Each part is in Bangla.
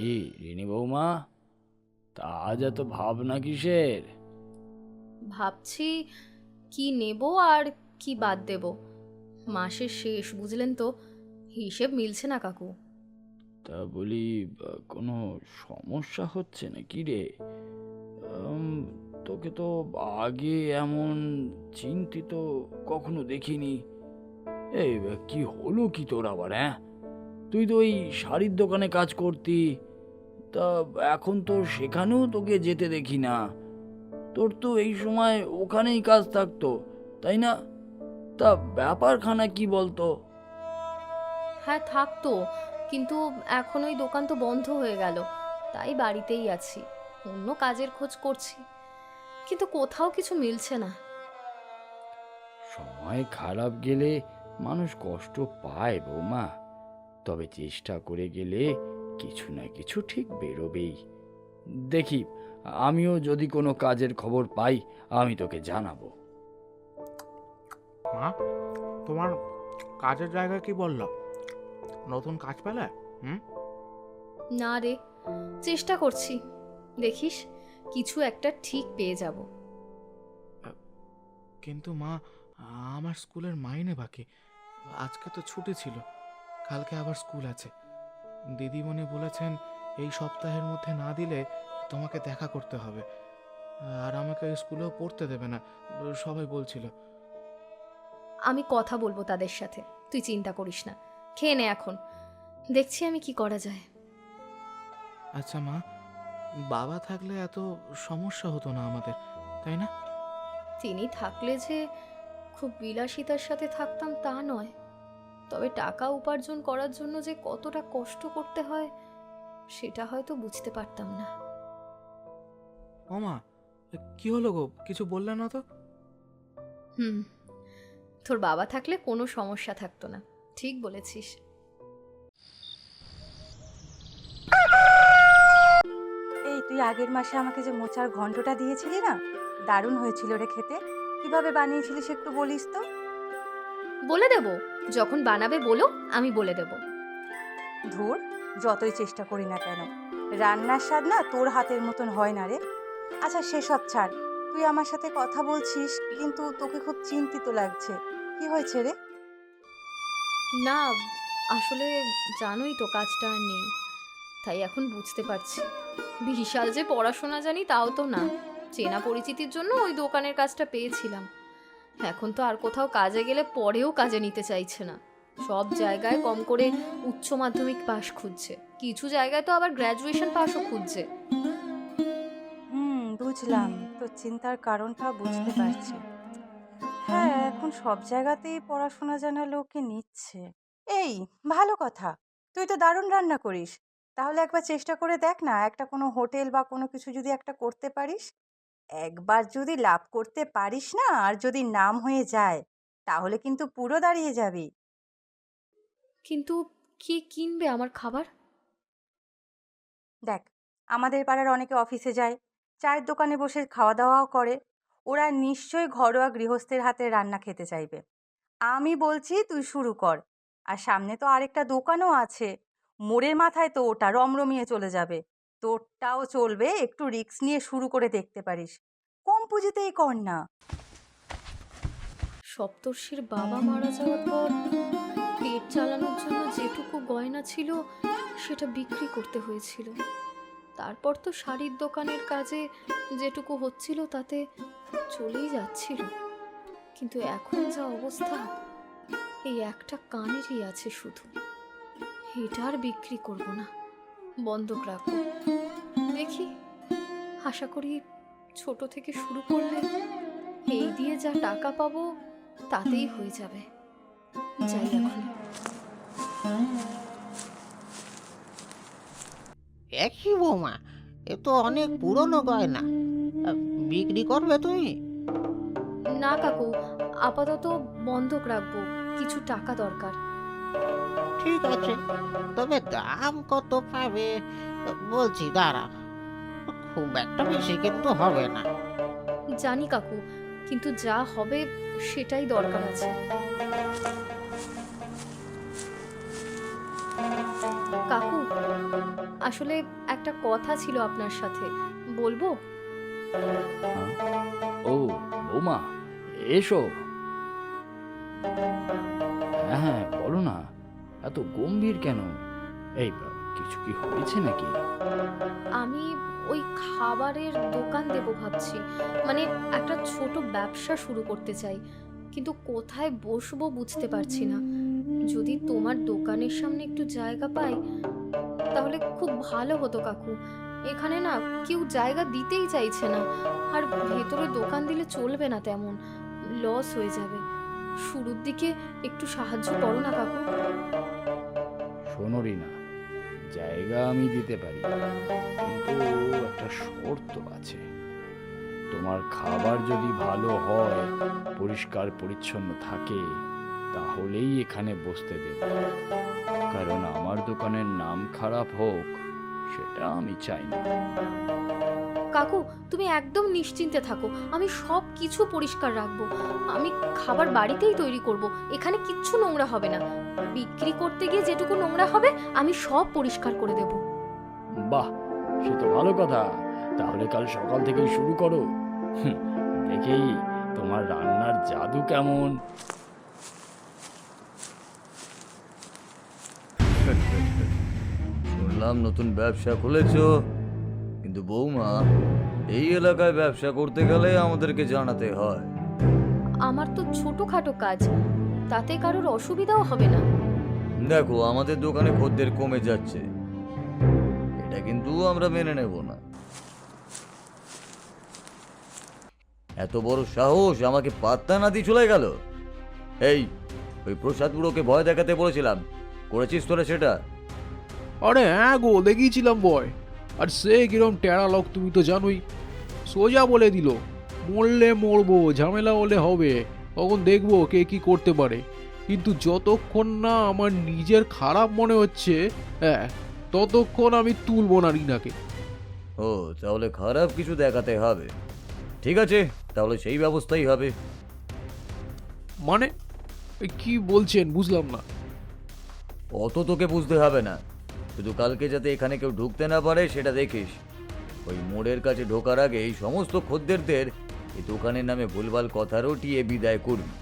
কি রিনি বৌমা তা আজ এত ভাবনা কিসের? ভাবছি কি নেব আর কি বাদ দেব। মাসের শেষ বুঝলেন তো? হিসেব মিলছে না কাকু। তা বলি কোনো সমস্যা হচ্ছে নাকি রে? তোকে তো আগে এমন চিন্তিত কখনো দেখিনি। এই কি হলো কি তোর আবার হ্যাঁ? তুই তো ওই শাড়ির দোকানে কাজ করতি তা এখন তো সেখানেও তোকে যেতে দেখি না। তোর তো এই সময় ওখানেই কাজ থাকতো তাই না? তা ব্যাপারখানা কি বলতো? হ্যাঁ থাকতো কিন্তু এখন ওই দোকান তো বন্ধ হয়ে গেল তাই বাড়িতেই আছি অন্য কাজের খোঁজ করছি কিন্তু কোথাও কিছু মিলছে না। সময় খারাপ গেলে মানুষ কষ্ট পায় বৌমা তবে চেষ্টা করে গেলে কিছু না কিছু ঠিক বেরোবেই। দেখি আমিও যদি কোনো কাজের খবর পাই আমি তোকে জানাব। মা তোমার কাজের জায়গায় কি বলল? নতুন কাজ পেলে? হুম? না রে চেষ্টা করছি। দেখিস কিছু একটা ঠিক পেয়ে যাব। কিন্তু মা আমার স্কুলের মাইনে বাকি। আজকে তো ছুটি ছিল কালকে আবার স্কুল আছে। দিদিমণি বলেছেন এই সপ্তাহের মধ্যে না দিলে তোমাকে দেখা করতে হবে। আর আমাকে স্কুলেও পড়তে দেবে না। সবাই বলছিল। আমি কথা বলব তাদের সাথে। তুই চিন্তা করিস না। খেয়ে নে এখন। দেখছি আমি কি করা যায়। আচ্ছা মা বাবা থাকলে এত সমস্যা হতো না আমাদের তাই না? তিনি থাকলে যে খুব বিলাসিতার সাথে থাকতাম তা নয়। তবে টাকা উপার্জন করার জন্য যে কতটা কষ্ট করতে হয় সেটা হয়তো বুঝতে পারতাম না। ও মা কি হলো গো? কিছু বললে না তো? হুম তোর বাবা থাকলে কোনো সমস্যা থাকতো না ঠিক বলেছিস। এই তুই আগের মাসে আমাকে যে মোচার ঘন্টটা দিয়েছিলি না? দারুণ হয়েছিল রে খেতে। কীভাবে বানিয়েছিলিস একটু বলিস তো। বলে দেব যখন বানাবে বলো আমি বলে দেব। ধুর যতই চেষ্টা করি না কেন রান্নার স্বাদ না তোর হাতের মতন হয় না রে। আচ্ছা সেসব ছাড় তুই আমার সাথে কথা বলছিস কিন্তু তোকে খুব চিন্তিত লাগছে। কি হয়েছে রে? না আসলে জানোই তো কাজটা আর নেই তাই এখন বুঝতে পারছি। বিশাল যে পড়াশোনা জানি তাও তো না চেনা পরিচিতির জন্য ওই দোকানের কাজটা পেয়েছিলাম। এখন তো আর কোথাও কাজে গেলে পরেও কাজে নিতে চাইছে না। সব জায়গায় কম করে উচ্চ মাধ্যমিক পাশ খুঁজছে। কিছু জায়গায় তো আবার গ্র্যাজুয়েশন পাশও খুঁজছে। হুম, বুঝলাম। তো চিন্তার কারণটা বুঝতে পারছি। হ্যাঁ এখন সব জায়গাতেই পড়াশোনা জানা লোকে নিচ্ছে। এই, ভালো কথা। তুই তো দারুণ রান্না করিস। তাহলে একবার চেষ্টা করে দেখ না, একটা কোনো হোটেল বা কোনো কিছু যদি একটা করতে পারিস। একবার যদি লাভ করতে পারিস না আর যদি নাম হয়ে যায় তাহলে কিন্তু পুরো দাঁড়িয়ে যাবি। কিন্তু কি কিনবে আমার খাবার? দেখ আমাদের পাড়ার অনেকে অফিসে যায় চায়ের দোকানে বসে খাওয়া দাওয়াও করে। ওরা নিশ্চয়ই ঘরোয়া গৃহস্থের হাতে রান্না খেতে চাইবে। আমি বলছি তুই শুরু কর। আর সামনে তো আরেকটা দোকানও আছে। মোড়ের মাথায় তো ওটা রমরমিয়ে চলে যাবে। তোরটাও চলবে, একটু রিস্ক নিয়ে শুরু করে দেখতে পারিস। কম পুঁজিতেই কর না। সপ্তর্ষির বাবা মারা যাওয়ার পর পেট চালানোর জন্য যেটুকু গয়না ছিল, সেটা বিক্রি করতে হয়েছিল। তারপর তো শাড়ির দোকানের কাজে যেটুকু হচ্ছিল, তাতে চলেই যাচ্ছিল। কিন্তু এখন যা অবস্থা, এই একটা কানেরই আছে শুধু। এটা আর বিক্রি করব না। বন্ধক রাখব দেখি আশা করি ছোট থেকে শুরু করলে এই দিয়ে যা টাকা পাবো তাতেই হয়ে যাবে। যাই এখন। একই বৌমা এ তো অনেক পুরনো গয়না। বিক্রি করবে তুমি? না কাকু আপাতত বন্ধক রাখব কিছু টাকা দরকার। ঠিক আছে তবে দাম কত পাবে? বলছি দাঁড়া খুব একটা বেশি কিন্তু হবে না। জানি কাকু কিন্তু যা হবে সেটাই দরকার আছে। কাকু আসলে একটা কথা ছিল আপনার সাথে বলব? ও বৌমা এসো। হ্যাঁ হ্যাঁ বলো না। এত গম্ভীর কেন? এই, কিছু কি হয়েছে নাকি? আমি ওই খাবারের দোকান দেব ভাবছি। মানে একটা ছোট ব্যবসা শুরু করতে চাই। কিন্তু কোথায় বসবো বুঝতে পারছি না। যদি তোমার দোকানের সামনে একটু জায়গা পাই, তাহলে খুব ভালো হতো কাকু। এখানে না কেউ জায়গা দিতেই চাইছে না। আর ভেতরে দোকান দিলে চলবে না তেমন। লস হয়ে যাবে। শুরুর দিকে একটু সাহায্য করো না কাকু। শোনো না। জায়গা আমি দিতে পারি, কিন্তু একটা শর্ত আছে। তোমার খাবার যদি ভালো হয়, পরিষ্কার, পরিচ্ছন্ন থাকে, তাহলেই এখানে বসতে দেব। কারণ আমার দোকানের নাম খারাপ হোক, সেটা আমি চাই না। কাকু তুমি একদম নিশ্চিন্তে থাকো। আমি সব কিছু পরিষ্কার রাখব। আমি খাবার বাড়িতেই তৈরি করব। এখানে কিচ্ছু নোংরা হবে না। বিক্রি করতে গিয়ে যেটুকু নোংরা হবে আমি সব পরিষ্কার করে দেব। বাহ সে তো ভালো কথা। তাহলে কাল সকাল থেকেই শুরু করো। দেখেই তোমার রান্নার জাদু কেমন। শুনলাম নতুন ব্যবসা খুলেছো। কিন্তু বৌমা এই এলাকায় ব্যবসা করতে গেলে আমাদেরকে জানাতে হয়। আমার তো ছোটখাটো কাজ তাতে কারোর অসুবিধাও হবে না। দেখো আমাদের দোকানে খদ্দের কমে যাচ্ছে। এটা কিন্তু আমরা মেনে নেব না। এত বড় সাহস আমাকে পাত্তা না দিয়ে চলে গেল? এই ওই প্রসাদ বুড়োকে ভয় দেখাতে বলেছিলাম। করেছিস তোরা সেটা? আরে হ্যাঁ গো দেখিয়েছিলাম বয় আর সে কিরম টেরা লোক তুমি তো জানোই। সোজা বলে দিল মরলে মরবো ঝামেলা হলে হবে। তখন দেখব কে কি করতে পারে। কিন্তু যতক্ষণ না আমার নিজের খারাপ মনে হচ্ছে হ্যাঁ ততক্ষণ আমি তুলবো না রিনাকে। ও তাহলে খারাপ কিছু দেখাতে হবে। ঠিক আছে তাহলে সেই ব্যবস্থাই হবে। মানে? কি বলছেন? বুঝলাম না। অত তোকে বুঝতে হবে না। শুধু কালকে যাতে এখানে কেউ ঢুকতে না পারে, সেটা দেখিস। ওই মোড়ের কাছে ঢোকার আগে এই সমস্ত খদ্দেরদের এই দোকানের নামে ভুলভাল কথা রটিয়ে বিদায় করবি,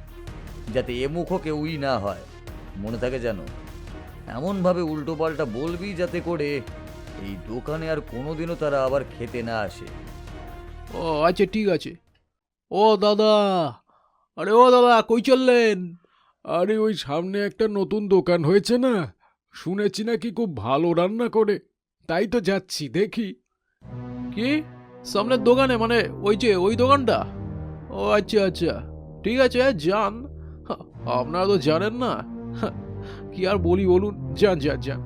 যাতে এ মুখও কেউই না হয়। মনে থাকে যেন এমনভাবে উল্টো পাল্টা বলবি যাতে করে এই দোকানে আর কোনোদিনও তারা আবার খেতে না আসে। ও আচ্ছা ঠিক আছে। ও, দাদা! আরে, ও, দাদা, কই চললেন? আরে, ওই সামনে একটা নতুন দোকান হয়েছে না? শুনেছি নাকি খুব ভালো রান্না করে। তাই তো যাচ্ছি দেখি। কি? সামনের দোকানে? মানে ওই যে ওই দোকানটা? ও আচ্ছা আচ্ছা। ঠিক আছে যান। আপনারা তো জানেন না। কি আর বলি বলুন? যান যান যান।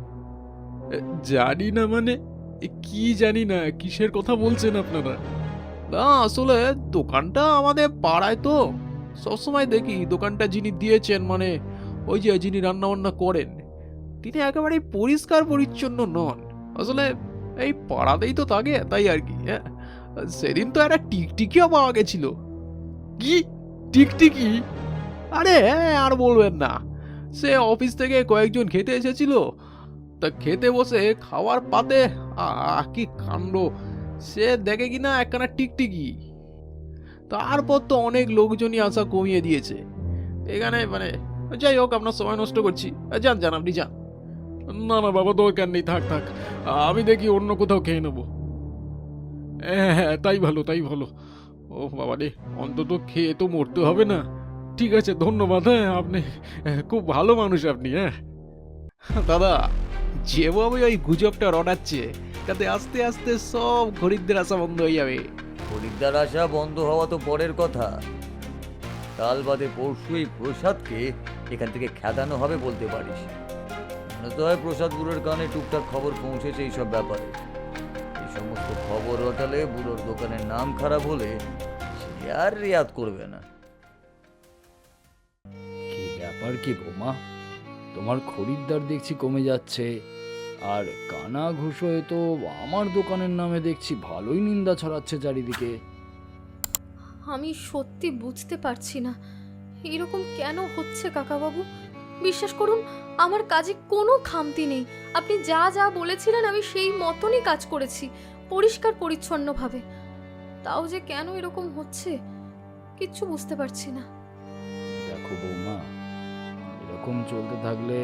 জানি না মানে এ, কি জানি না কিসের কথা বলছেন আপনারা? না আসলে দোকানটা আমাদের পাড়ায় তো। সবসময় দেখি দোকানটা যিনি দিয়েছেন মানে ওই যে যিনি রান্না বান্না করেন তিনি একেবারে পরিষ্কার পরিচ্ছন্ন নন। আসলে এই পাড়াতেই তো থাকে, তাই আর কি হ্যাঁ? সেদিন তো একটা টিকটিকিও পাওয়া গেছিল। কি? টিকটিকি? আরে হ্যাঁ আর বলবেন না। সে অফিস থেকে কয়েকজন খেতে এসেছিল। তা খেতে বসে খাওয়ার পাতে কি কাণ্ড। সে দেখে কিনা একখানা টিকটিকি। তারপর তো অনেক লোকজনই আসা কমিয়ে দিয়েছে। এখানে মানে যাই হোক, আপনার সময় নষ্ট করছি। যান যান, আপনি যান। না না বাবা দরকার নেই থাক থাক। আমি দেখি অন্য কোথাও খেয়ে নেব। হ্যাঁ হ্যাঁ তাই ভালো তাই ভালো। ও বাবা রে অন্তত খেয়ে তো মরতে হবে না। ঠিক আছে ধন্যবাদ হ্যাঁ আপনি খুব ভালো মানুষ আপনি হ্যাঁ। দাদা যেভাবে ওই গুজবটা রটাচ্ছে তাতে আস্তে আস্তে সব খরিদ্দের আসা বন্ধ হয়ে যাবে। খরিদ্দার আসা বন্ধ হওয়া তো পরের কথা। কাল বাদে পরশু এই প্রসাদকে এখান থেকে খেদানো হবে বলতে পারিস। মনে তো হয় প্রসাদ বুড়োর কানে টুকটাক খবর পৌঁছেছে এইসব ব্যাপারে। এই সমস্ত খবর রটালে বুড়োর দোকানের নাম খারাপ হলে সে আর রেয়াত করবে না। কি ব্যাপার কি বৌমা? তোমার খরিদ্দার দেখছি কমে যাচ্ছে আর কানা ঘুষ হয়ে তো আমার দোকানের নামে দেখছি ভালোই নিন্দা ছড়াচ্ছে চারিদিকে। আমি সত্যি বুঝতে পারছি না এরকম কেন হচ্ছে কাকাবাবু? বিশ্বাস করুন, আমার কাজে কোনো খামতি নেই। আপনি যা যা বলেছিলেন, আমি সেই মতনই কাজ করেছি, পরিষ্কার, পরিচ্ছন্নভাবে। তাও যে কেন এরকম হচ্ছে, কিচ্ছু বুঝতে পারছি না। দেখো বৌমা, এরকম চলতে থাকলে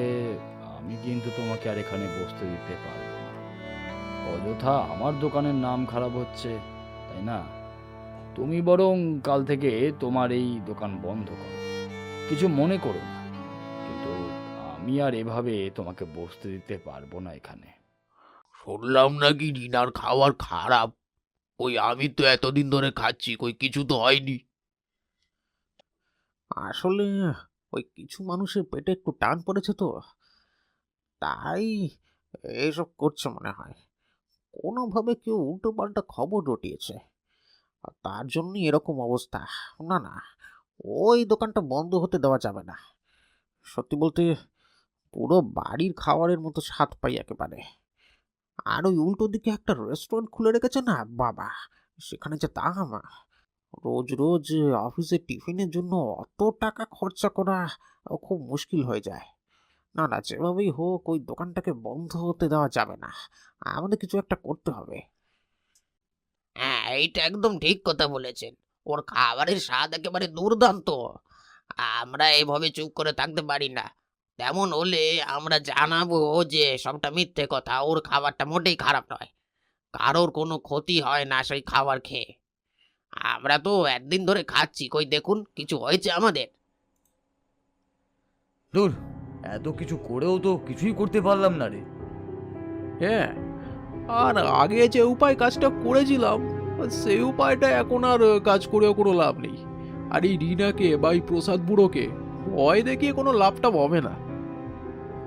আমি কিন্তু তোমাকে আর এখানে বসতে দিতে পারব না। অযথা আমার দোকানের নাম খারাপ হচ্ছে, তাই না? তুমি বরং কাল থেকে তোমার এই দোকান বন্ধ করো। কিছু মনে করো না। আমি আর এভাবে তোমাকে বসতে দিতে পারব না এখানে। শুনলাম নাকি রিনার খাওয়ার খারাপ। ওই আমি তো এতদিন ধরে খাচ্ছি, কই, কিছু তো হয়নি। আসলে ওই কিছু মানুষের পেটে একটু টান পড়েছে তো। তাই এসব করছে মনে হয়। কোনোভাবে কেউ উল্টো পাল্টা খবর রটিয়েছে। তার জন্যই এরকম অবস্থা। না না, ওই দোকানটা বন্ধ হতে দেওয়া যাবে না। সত্যি বলতে পুরো বাড়ির খাবারের মতো স্বাদ পাই একেবারে। আর ওই উল্টো দিকে একটা রেস্টুরেন্ট খুলে রেখেছে না? বাবা, সেখানে যে দাম রোজ রোজ অফিসে টিফিনের জন্য অত টাকা খরচা করা খুব মুশকিল হয়ে যায়। না না, যেভাবেই হোক, ওই দোকানটাকে বন্ধ হতে দেওয়া যাবে না। আমাদের কিছু একটা করতে হবে। হ্যাঁ এইটা একদম ঠিক কথা বলেছেন। ওর খাবারের স্বাদ একেবারে দুর্দান্ত। আমরা এভাবে চুপ করে থাকতে পারি না। তেমন হলে আমরা জানাব যে সবটা মিথ্যে কথা ওর খাবারটা মোটেই খারাপ নয়। কারোর কোনো ক্ষতি হয় না সেই খাবার খেয়ে। আমরা তো একদিন ধরে খাচ্ছি কই দেখুন কিছু হয়েছে আমাদের। দূর এত কিছু করেও তো কিছুই করতে পারলাম না রে। হ্যাঁ আর আগে যে উপায় কাজটা করেছিলাম সেই উপায়টা এখন আর কাজ করেও কোনো লাভ নেই। আর এই রিনাকে বা এই প্রসাদ বুড়োকে ভয় দেখিয়ে কোনো লাভটা হবে না।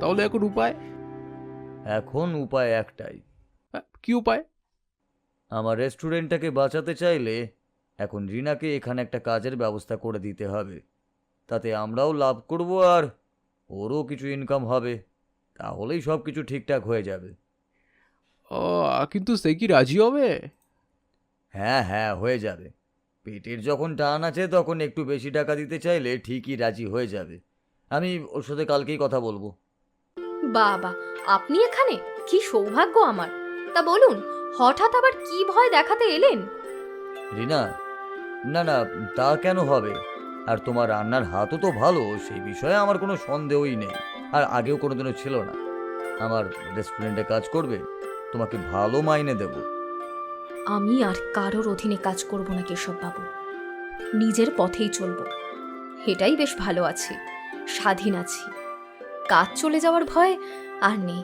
তাহলে এখন উপায়? এখন উপায় একটাই। হ্যাঁ, কি উপায়? আমার রেস্টুরেন্টটাকে বাঁচাতে চাইলে এখন রিনাকে এখানে একটা কাজের ব্যবস্থা করে দিতে হবে। তাতে আমরাও লাভ করব আর ওরও কিছু ইনকাম হবে। তাহলেই সব কিছু ঠিকঠাক হয়ে যাবে। ও কিন্তু সে কি রাজি হবে? হ্যাঁ হ্যাঁ হয়ে যাবে। পেটের যখন টান আছে তখন একটু বেশি টাকা দিতে চাইলে ঠিকই রাজি হয়ে যাবে। আমি ওর সাথে কালকেই কথা বলব। বাবা আপনি এখানে? কি সৌভাগ্য আমার। তা বলুন হঠাৎ আবার কি ভয় দেখাতে এলেন? রিনা না না তা কেন হবে? আর তোমার রান্নার হাতও তো ভালো সেই বিষয়ে আমার কোনো সন্দেহই নেই। আর আগেও কোনোদিনও ছিল না। আমার রেস্টুরেন্টে কাজ করবে তোমাকে ভালো মাইনে দেব। আমি আর কারোর অধীনে কাজ করব না কেশববাবু নিজের পথেই চলব। এটাই বেশ ভালো আছি। স্বাধীন আছি। কাজ চলে যাওয়ার ভয় আর নেই।